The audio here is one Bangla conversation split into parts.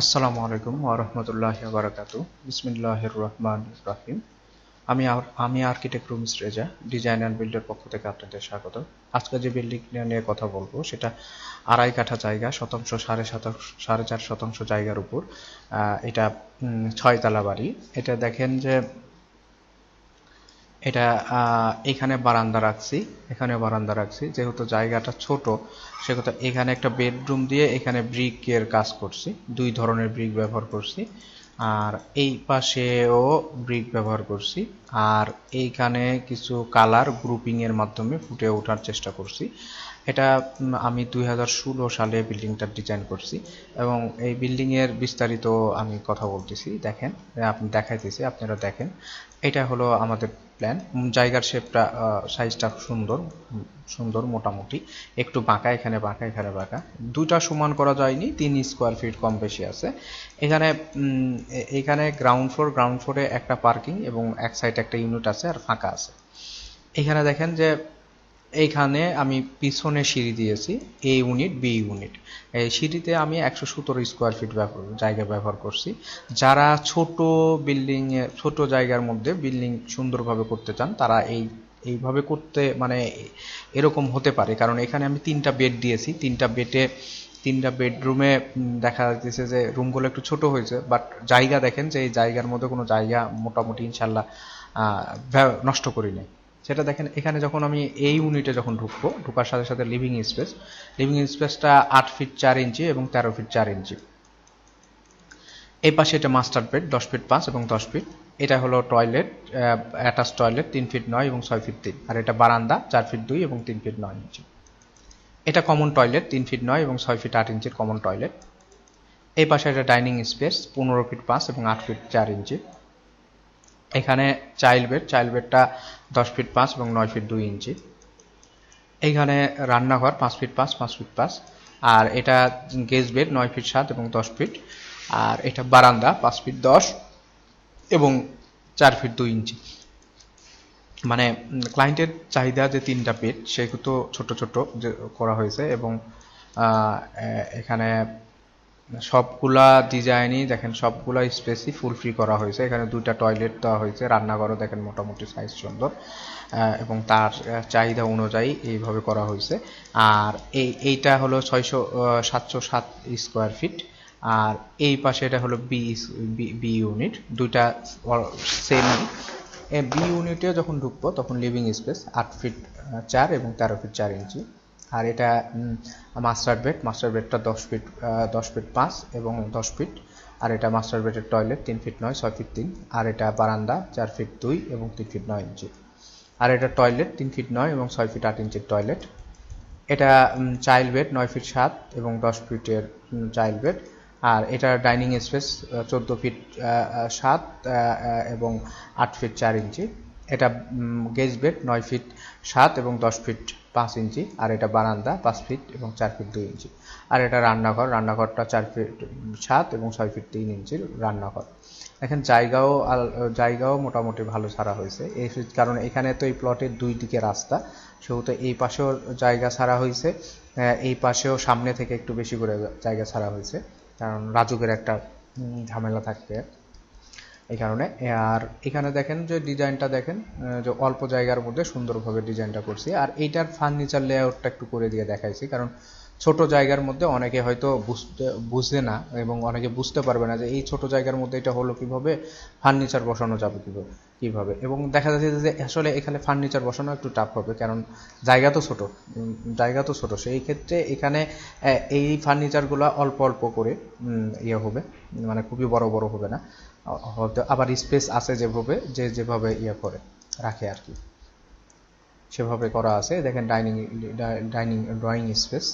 আসসালামু আলাইকুম ওরহমতুল্লাহ বারাকাতু। বিসমিল্লাহির রহমান রাহিম। আমি আমি architect Rumis Reza design and বিল্ডের পক্ষ থেকে আপনাদের স্বাগত। আজকে যে বিল্ডিং নিয়ে কথা বলব, সেটা আড়াই কাঠা জায়গা, শতাংশ সাড়ে শতাংশ, সাড়ে চার শতাংশ জায়গার উপর। এটা ছয়তলা বাড়ি। এটা দেখেন যে এটা এখানে বারান্দা রাখছি, এখানে বারান্দা রাখছি। যেহেতু জায়গাটা ছোট, সেহেতু এখানে একটা বেডরুম দিয়ে এখানে ব্রিকের কাজ করছি, দুই ধরনের ব্রিক ব্যবহার করছি। আর এই পাশেও ব্রিক ব্যবহার করছি, আর এইখানে কিছু কালার গ্রুপিং এর মাধ্যমে ফুটে ওঠার চেষ্টা করছি। এটা আমি দুই হাজার ষোলো সালে বিল্ডিংটা ডিজাইন করছি, এবং এই বিল্ডিং এর বিস্তারিত আমি কথা বলতেছি। দেখেন আপনি দেখাইতেছি, আপনারা দেখেন। এটা হলো আমাদের প্ল্যান জায়গার শেপটা সাইজটা সুন্দর সুন্দর, মোটামুটি। একটু বাঁকা, এখানে বাঁকা এখানে বাঁকা। দুটা সমান করা যায়নি, তিন স্কোয়ার ফিট কম বেশি আছে। এখানে এখানে গ্রাউন্ড ফ্লোর গ্রাউন্ড ফ্লোরে একটা পার্কিং এবং এক সাইডে একটা ইউনিট আছে আর ফাঁকা আছে। এখানে দেখেন যে এইখানে আমি পিছনে সিঁড়ি দিয়েছি এ ইউনিট বি ইউনিট এই সিঁড়িতে আমি একশো সতেরো স্কোয়ার ফিট জায়গা ব্যবহার করছি। যারা ছোট বিল্ডিং ছোট জায়গার মধ্যে বিল্ডিং সুন্দরভাবে করতে চান, তারা এই, এইভাবে করতে মানে এরকম হতে পারে। কারণ এখানে আমি তিনটা বেড দিয়েছি। তিনটা বেডে তিনটা বেডরুমে দেখা যাচ্ছে যে রুমগুলো একটু ছোট হয়েছে বাট জায়গা দেখেন যে এই জায়গার মধ্যে কোনো জায়গা মোটামুটি ইনশাল্লাহ নষ্ট করি নাই। সেটা দেখেন, এখানে যখন আমি এই ইউনিটে যখন ঢুকবো, ঢোকার সাথে সাথে লিভিং স্পেস লিভিং স্পেসটা আট ফিট চার ইঞ্চি এবং তেরো ফিট চার ইঞ্চি এই পাশে এটা মাস্টার বেড দশ ফিট পাঁচ এবং দশ ফিট এটা হলো টয়লেট অ্যাটাচ টয়লেট তিন ফিট নয় এবং ছয় ফিট তিন। আর এটা বারান্দা, চার ফিট দুই এবং তিন ফিট নয় ইঞ্চি এটা কমন টয়লেট তিন ফিট নয় এবং ছয় ফিট আট ইঞ্চির কমন টয়লেট এই পাশে এটা ডাইনিং স্পেস পনেরো ফিট পাঁচ এবং আট ফিট চার ইঞ্চি এখানে চাইল্ড বেড চাইল্ড বেডটা দশ ফিট পাঁচ এবং নয় ফিট দুই ইঞ্চি। এইখানে রান্নাঘর পাঁচ ফিট পাঁচ পাঁচ ফিট পাঁচ। আর এটা গেজ বেড নয় ফিট সাত এবং দশ ফিট আর এটা বারান্দা পাঁচ ফিট দশ এবং চার ফিট দুই ইঞ্চি। মানে ক্লায়েন্টের চাহিদা যে তিনটা বেড সেগুলো ছোট ছোট করা হয়েছে এবং এখানে সবগুলা ডিজাইনই দেখেন, সবগুলা স্পেসই ফুল ফ্রি করা হয়েছে। এখানে দুইটা টয়লেট দেওয়া হয়েছে, রান্নাঘরও দেখেন মোটামুটি সাইজ সুন্দর। এবং তার চাহিদা অনুযায়ী এইভাবে করা হয়েছে। আর এই, এইটা হলো ছয়শো সাতশো সাত স্কোয়ার ফিট আর এই পাশে এটা হলো বি বি ইউনিট দুইটা সেম বি ইউনিটে যখন ঢুকবো, তখন লিভিং স্পেস আট ফিট চার এবং তেরো ফিট চার ইঞ্চি আর এটা মাস্টার বেড মাস্টার বেডটা দশ ফিট দশ ফিট পাঁচ এবং দশ ফিট আর এটা মাস্টার বেডের টয়লেট তিন ফিট নয়, ছয় ফিট তিন। আর এটা বারান্দা চার ফিট দুই এবং তিন ফিট নয় ইঞ্চি। আর এটা টয়লেট তিন ফিট নয় এবং ছয় ফিট আট ইঞ্চির টয়লেট এটা চাইল্ড বেড নয় ফিট সাত এবং দশ ফিটের চাইল্ড বেড আর এটা ডাইনিং স্পেস চোদ্দ ফিট সাত এবং আট ফিট চার ইঞ্চি। এটা গেজ বেড নয় ফিট সাত এবং দশ ফিট পাঁচ ইঞ্চি, আর এটা বারান্দা পাঁচ ফিট এবং চার ফিট দুই ইঞ্চি। আর এটা রান্নাঘর, রান্নাঘরটা চার ফিট সাত এবং ছয় ফিট তিন ইঞ্চির রান্নাঘর। এখন জায়গাও জায়গাও মোটামুটি ভালো ছাড়া হয়েছে। এই কারণ এখানে তো এই প্লটের দুই দিকে রাস্তা। সেহেতু এই পাশেও জায়গা ছাড়া হয়েছে। এই পাশেও সামনে থেকে একটু বেশি করে জায়গা ছাড়া হয়েছে। কারণ রাজুকের একটা ঝামেলা থাকবে। এই কারণে। আর এখানে দেখেন যে ডিজাইনটা দেখেন যে অল্প জায়গার মধ্যে সুন্দরভাবে ডিজাইনটা করছি। আর এইটার ফার্নিচার লেআউটটা একটু করে দিয়ে দেখাইছি, কারণ ছোট জায়গার মধ্যে অনেকে হয়তো বুঝতে, বুঝে না এবং অনেকে বুঝতে পারবে না যে এই ছোট জায়গার মধ্যে এটা হলো কীভাবে ফার্নিচার বসানো যাবে কীভাবে কীভাবে। এবং দেখা যাচ্ছে যে আসলে এখানে ফার্নিচার বসানো একটু টাফ হবে, কারণ জায়গা তো ছোট জায়গা তো ছোট। সেই ক্ষেত্রে এখানে এই ফার্নিচারগুলো অল্প অল্প করে ইয়ে হবে মানে খুবই বড় বড় হবে না। হয়তো আবার স্পেস আছে যেভাবে যে যেভাবে ইয়ে করে রাখে আর কি। সেভাবে করা আছে। দেখেন dining dining drawing space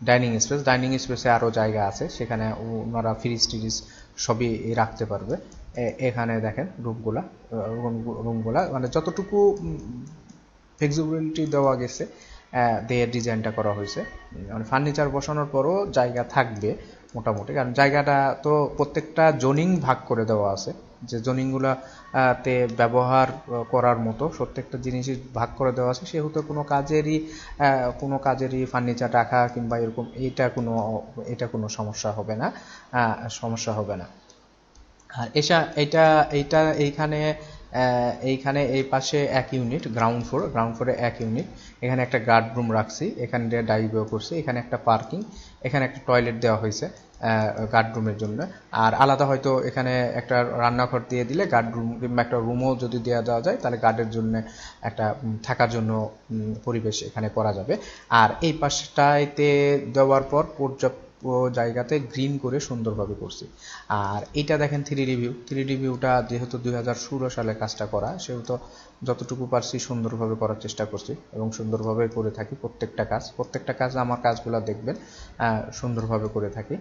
dining space dining স্পেসে আরও জায়গা আছে। সেখানে ওনারা ফ্রিজ টিরিজ সবই রাখতে পারবে। এখানে দেখেন রুমগুলা রুমগুলা মানে যতটুকু ফ্লেক্সিবিলিটি দেওয়া গেছে আহ, দিয়ে ডিজাইনটা করা হয়েছে। মানে ফার্নিচার বসানোর পরও জায়গা থাকবে। মোটামুটি। কারণ জায়গাটা তো প্রত্যেকটা জোনিং ভাগ করে দেওয়া আছে। যে জোনিংগুলো তে ব্যবহার করার মতো প্রত্যেকটা জিনিসই ভাগ করে দেওয়া আছে। সেহেতু কোনো কাজেরই কোনো কাজেরই ফার্নিচার রাখা কিংবা এরকম এটা কোনো এটা কোনো সমস্যা হবে না সমস্যা হবে না। আর এসা, এটা, এইটা এইখানে এইখানে এই পাশে এক ইউনিট গ্রাউন্ড ফ্লোর গ্রাউন্ড ফ্লোরে এক ইউনিট এখানে একটা গার্ড রুম রাখছি, এখানে ডাইভিও করছি, এখানে একটা পার্কিং এখানে একটা টয়লেট দেওয়া হয়েছে গার্ড রুমের জন্য। আর আলাদা হয়তো এখানে একটা রান্নাঘর দিয়ে দিলে গার্ড রুম কিংবা একটা রুমও যদি দেওয়া দেওয়া যায়, তাহলে গার্ডের জন্য একটা থাকার জন্য পরিবেশ এখানে করা যাবে। আর এই পাশটাইতে দেওয়ার পর পর্যাপ্ত জায়গাতে গ্রিন করে সুন্দরভাবে করছি। আর এটা দেখেন থ্রি রিভিউ থ্রি রিভিউটা যেহেতু দুই হাজার ষোলো সালে কাজটা করা, সেহেতু যতটুকু পারছি সুন্দরভাবে করার চেষ্টা করছি এবং সুন্দরভাবে করে থাকি প্রত্যেকটা কাজ। প্রত্যেকটা কাজ আমার কাজগুলো দেখবেন সুন্দরভাবে করে থাকি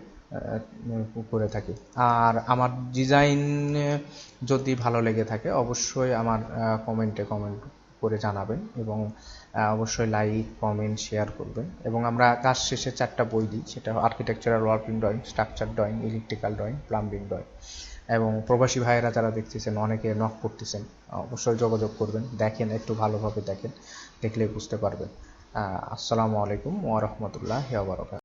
করে থাকি। আর আমার ডিজাইন যদি ভালো লেগে থাকে, অবশ্যই আমার কমেন্টে কমেন্ট করে জানাবেন এবং অবশ্যই লাইক কমেন্ট শেয়ার করবেন। এবং আমরা কাজ শেষে চারটা বই দিই, সেটা architectural working drawing structure drawing electrical drawing plumbing drawing এবং প্রবাসী ভাইয়েরা যারা দেখতেছেন, অনেকে নক করতেছেন, অবশ্যই যোগাযোগ করবেন, দেখেন, একটু ভালোভাবে দেখেন দেখলে বুঝতে পারবেন। আসসালামু আলাইকুম ওয়া রাহমাতুল্লাহি ওয়া বারাকাতুহু।